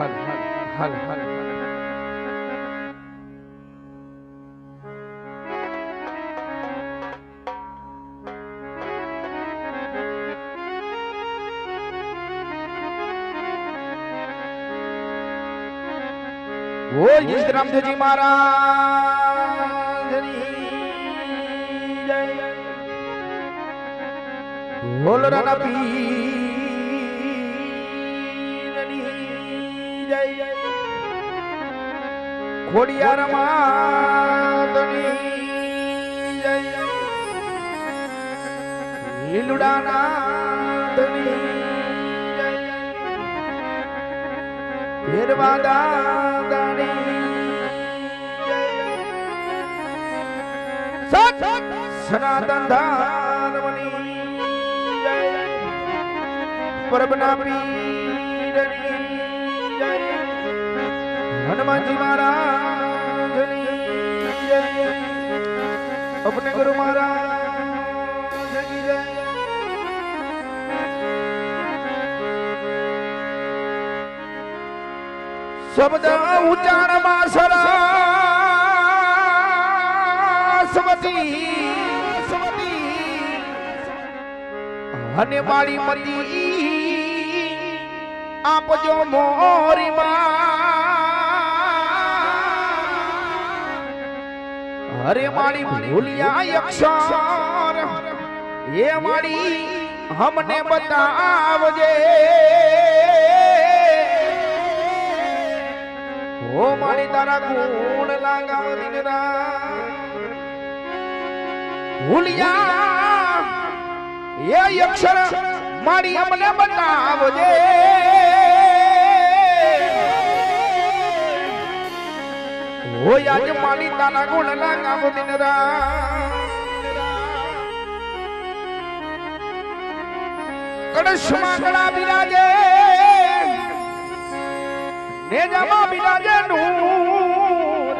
હાલ હલ હલ બોલ જય રામદેવજી મહારાજની જય. બોલ રાણા પીરની ખોડિયાર માતની લીલુડાનાથની ભેરવા દાદાની સનાતન ધારવની પરબના પીરની હનુમાનજી મહારાજ અપને ગુરુ મહારાજ શબ્દ ઉચ્ચારમાં સરસ્વતી અને મારી મતી આપજો મોરી હરે મારી ભૂલિયા અક્ષર. એ મારી હમને બતાવજે. ઓ મારી તારા ગુણ લાગાવ દીકરા ભૂલિયા એ અક્ષર મારી અમને બતાવજે. હોય આજ મારી તારા ગુણ લાગાવ દિન કડશમાં કડા બિરાજે. નેજામાં બિરાજે નૂર.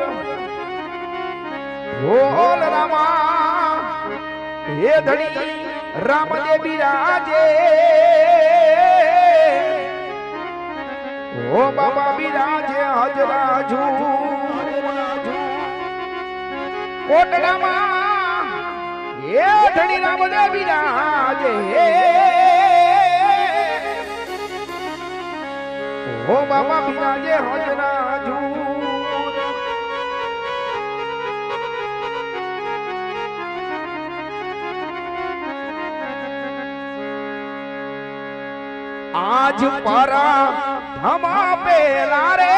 બોલ રામા, હે ધણી, રામ જે બિરાજે. ઓ બાબા બિરાજે હજરાજુ. કોટડામાં હે ધણી રામ જે બિરાજે ઓ બાબા બિરાજે હજરાજુ આજ પરા હમા પેલા રે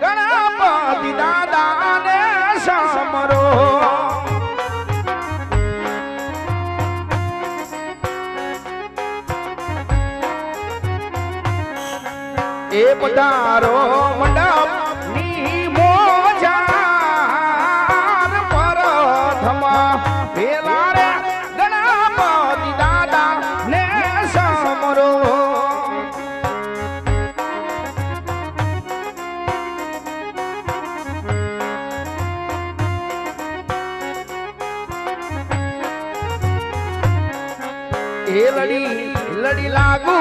ગણપતિ દાદા ને સમરો. એ પધારો એ લડી લડી લાગુ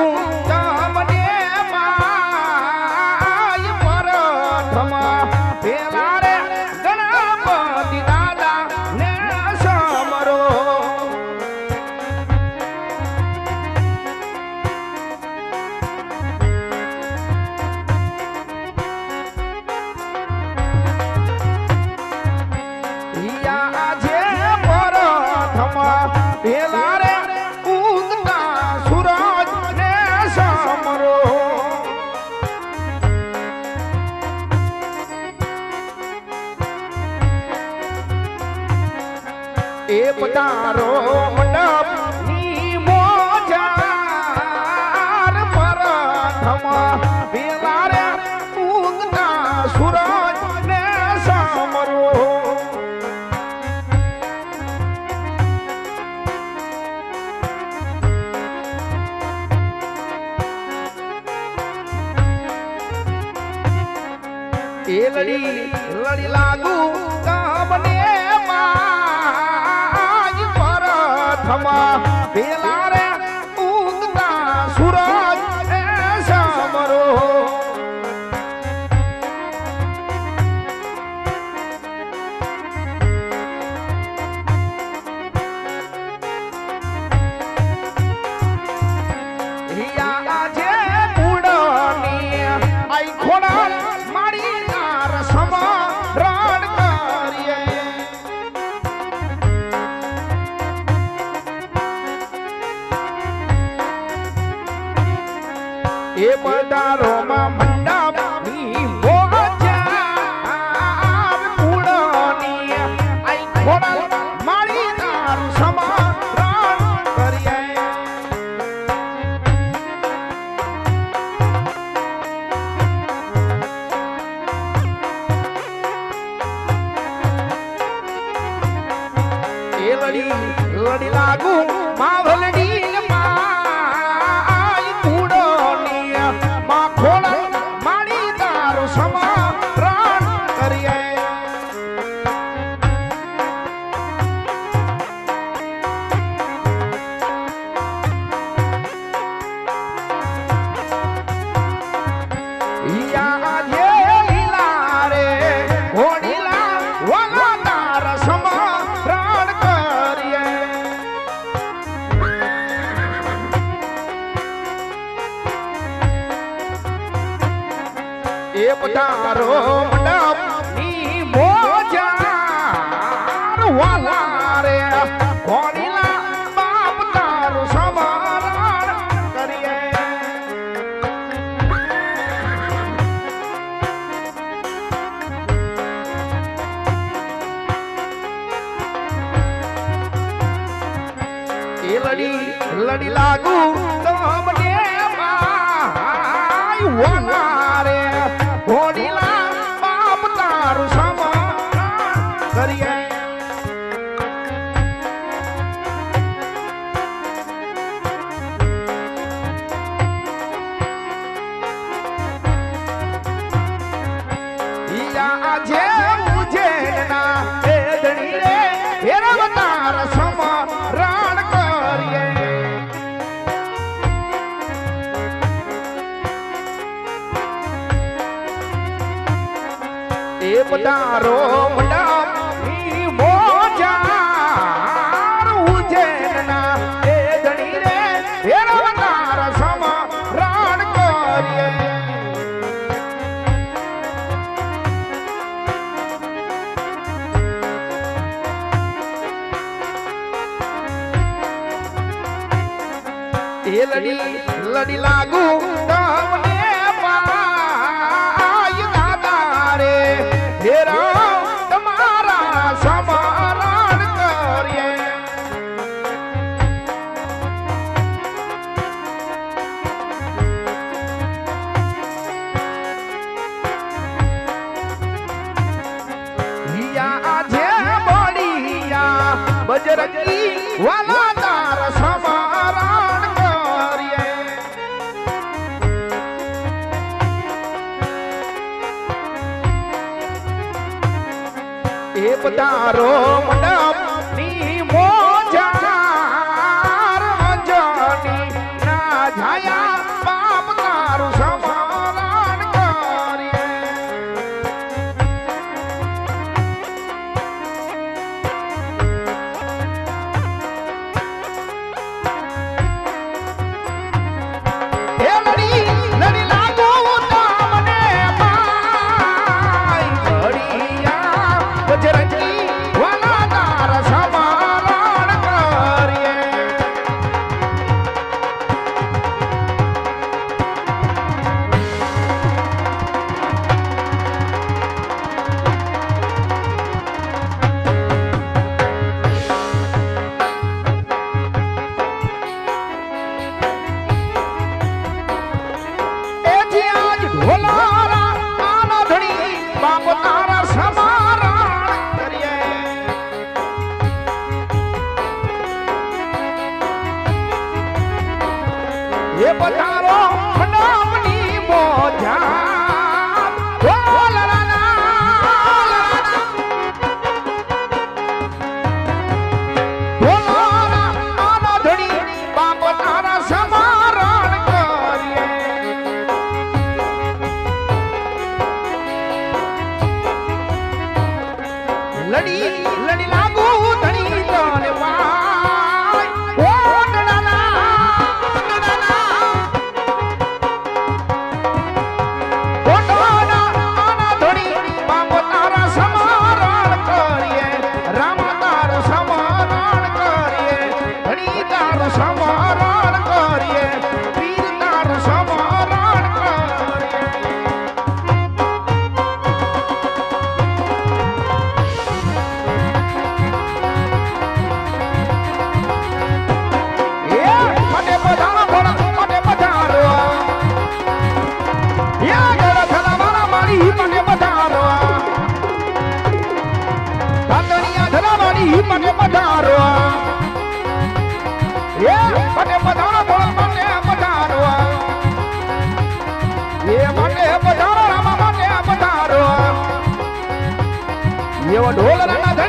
એ પધારો મંડપની મોજાર પર ધમા પેલા રે ઉગતા સુરજ ને સામરો એ લડી લડી લાગુ કામને mataron. વલણી લાગુ அவன் બજરંગી વાલા તાર સમારણ કરીએ. એ પધારો લડી લડી લાગુ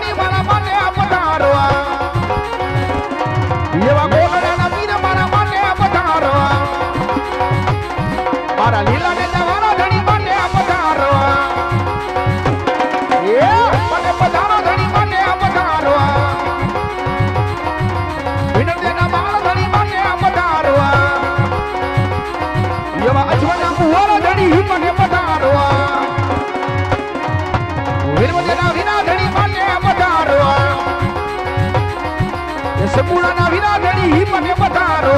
money, what a money. મને પધારો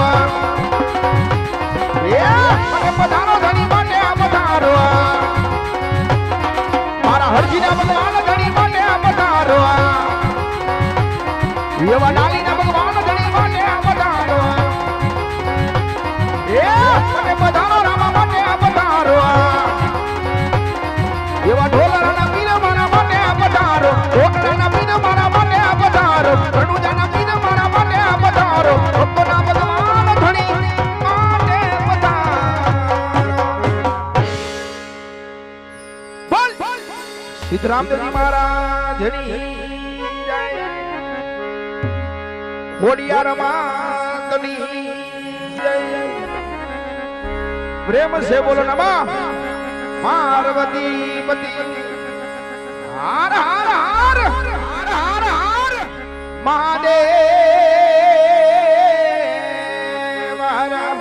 જણી ખોડિયારમાં કની પ્રેમ છે બોલો નમા પાર્વતી પતિ. હાર હાર હાર હાર હાર હાર. મહાદેવ મહાદેવ